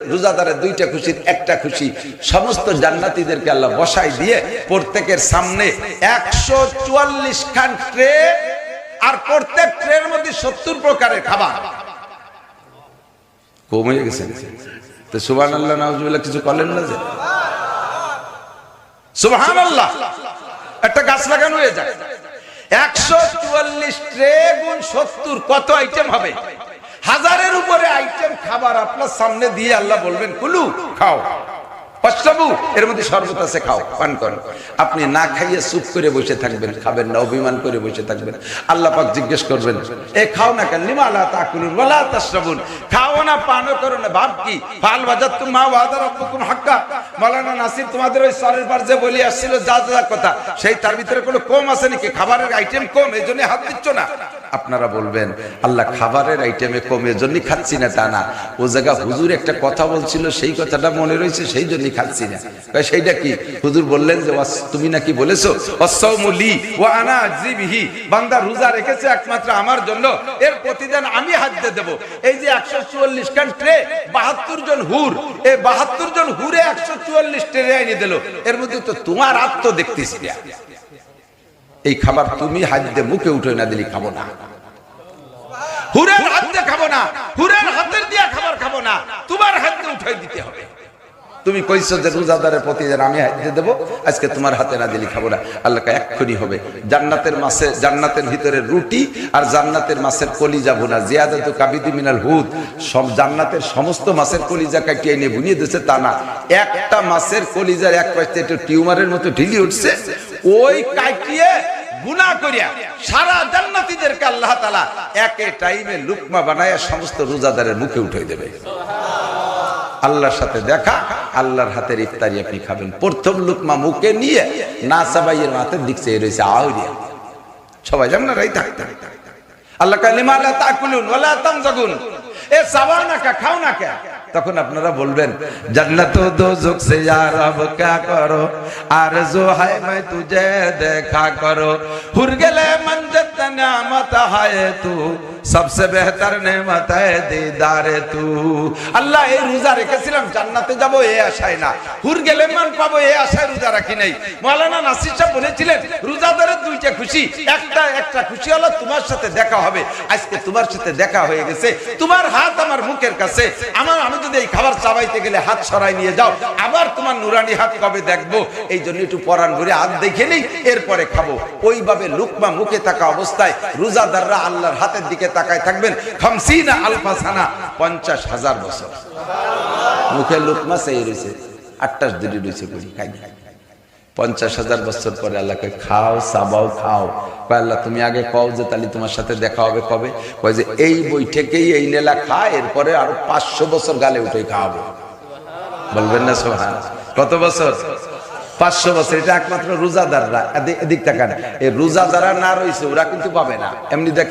রোজাদারের দুইটা খুশির একটা খুশি। সমস্ত জান্নাতীদেরকে আল্লাহ বসাই দিয়ে প্রত্যেকের সামনে একশো চুয়াল্লিশ খান ট্রে আর প্রত্যেক ট্রের মধ্যে সত্তর প্রকারের খাবার। কমে গেছে। তো সুবান আল্লাহ নাউজুবিল্লাহ, কিছু করলেন না যে? সুবহান আল্লাহ একটা গাছ লাগানো হয়ে যায় একশো চুয়াল্লিশ ট্রে গুণ সত্তর, কত আইটেম হবে? হাজারের উপরে আইটেম খাবার আপনার সামনে দিয়ে আল্লাহ বলবেন কুলু খাও। পশ্চাবু এর মধ্যে শরবত আছে, খাও, পান করো। আপনি না খাইয়ে চুপ করে বসে থাকবেন, খাবেন না, অভিমান করে বসে থাকবেন। আল্লাহ পাক জিজ্ঞেস করবেন, এ খাও না কেন? লিমালা তাকুলুন ওয়ালা তাশরাবুন? খাও না, পানও করো না ভাব কি? ফাল বাজাতুম মা ওয়াদা রাব্বুকুম হাক্কা। মাওলানা নাসির, তোমাদের ওই সরের পার যে বলি আসছিল, যা যা কথা, সেই তার ভিতরে কোনো কম আছে নাকি? খাবারের আইটেম কম এই জন্য হাত দিচ্ছ না? আপনারা বলবেন, আল্লাহ, খাবারের আইটেমে কম এর জন্য খাচ্ছি না তা না। ও জায়গা হুজুর একটা কথা বলছিল, সেই কথাটা মনে রয়েছে, সেই জন্যই খাচ্ছি না কয়, সেইটা কি? হুজুর বললেন যে তুমি নাকি বলেছ অসৌমলি ও আনা জিবিহি বান্দা রোজা রেখেছে একমাত্র আমার জন্য। এর প্রতিদান আমি হাত দিয়ে দেবো। এই যে একশো চুয়াল্লিশ খান বাহাত্তর জন হুর এই বাহাত্তর জন হুরে একশো চুয়াল্লিশ ট্রে দিল। এর মধ্যে তো তোমার আত্ম দেখতেছি না। এই খাবার তুমি হাত দিয়ে মুখে উঠে না দিলি খাব না। হুরের হাত দিয়ে খাব না। হুরের হাতের দিয়া খাবার খাব না। তোমার হাত দিয়ে উঠাই দিতে হবে। তুমি কইছো যে রোজাদারের প্রতি যেন আমি দিয়ে দেবো, আজকে তোমার হাতে না দিলি খাব না। আল্লাহকে এক্ষুনি হবে। জান্নাতের মাসে, জান্নাতের ভিতরে রুটি আর জান্নাতের মাছের কলিজা ভুনা। জিয়াদত কাবিদি মিনাল হুদ। সব জান্নাতের সমস্ত মাছের কলিজা কাটিয়ে নিয়ে বুনিয়ে দিয়েছে তা না। একটা মাছের কলিজার এক পাশে একটু টিউমারের মতো ঢিলি উঠছে। ওই কাটিয়ে গুনাহ করিয়া সারা জান্নাতীদেরকে আল্লাহ তাআলা একে টাইমে লুকমা বানায়া সমস্ত রোজাদারের মুখে উঠে দেবে। আল্লাহর সাথে দেখা, আল্লাহর হাতের ইফতারি আপনি খাবেন। প্রথম লুকমা মুখে নিয়ে না সবাইয়ের হাতের দিক চেয়ে রয়েছে আহরিয়া সবাই যাবেন না আল্লাহ কালিমা আল্লাহ এ না কা, খাও না কা? তখন আপনারা বলবেন, জান্নাত দোজক সে কা করো? আর জো হায় মাই তুজে দেখা করো। হুর গেলে মঞ্জত নিয়ামত হায় তু সবসে বেহতর নেমত है दीदार तू আল্লাহ এই রোজা রেখেছিলাম জান্নাতে যাব এই আশায় না হুর গেলে মান পাবো এই আশায় রোজা রাখি নাই মাওলানা নাসির সাহেব বলেছিলেন রোজাদারের দুইটা খুশি একটা একটা খুশি হলো তোমার সাথে দেখা হবে আজকে তোমার সাথে দেখা হয়ে গেছে তোমার হাত আমার মুখের কাছে আমার আমি যদি এই খাবার চাবাইতে গেলে হাত সরাই নিয়ে যাও আবার তোমার নুরানি হাত কবে দেখবো এই জন্য একটু পরান ভরে হাত দেখে নেই এরপরে খাবো ওইভাবে লুকমা মুখে থাকা অবস্থায় রোজাদাররা আল্লাহর হাতের দিকে তাকায় থাকবেন। খামসিনা আলফাসানা পঞ্চাশ হাজার বছর। মুখে লুকমা সেই রয়েছে, আটটাশ দিদি রয়েছে পঞ্চাশ হাজার বছর পরে আল্লাহকে খাও, সাবাও, খাও। আল্লাহ, তুমি আগে কও যে তাহলে তোমার সাথে দেখা হবে কবে? কয় যে, এই বৈঠকেই এই নেলা খা, এরপরে আরও পাঁচশো বছর গালে উঠে খাওয়াবো। বলবেন না সোহান কত বছর? পাঁচশো বছর, এটা একমাত্র রোজাদাররা এদিক তাকান এই রোজা যারা না রয়েছে, ওরা কিন্তু পাবে না। এমনি দেখ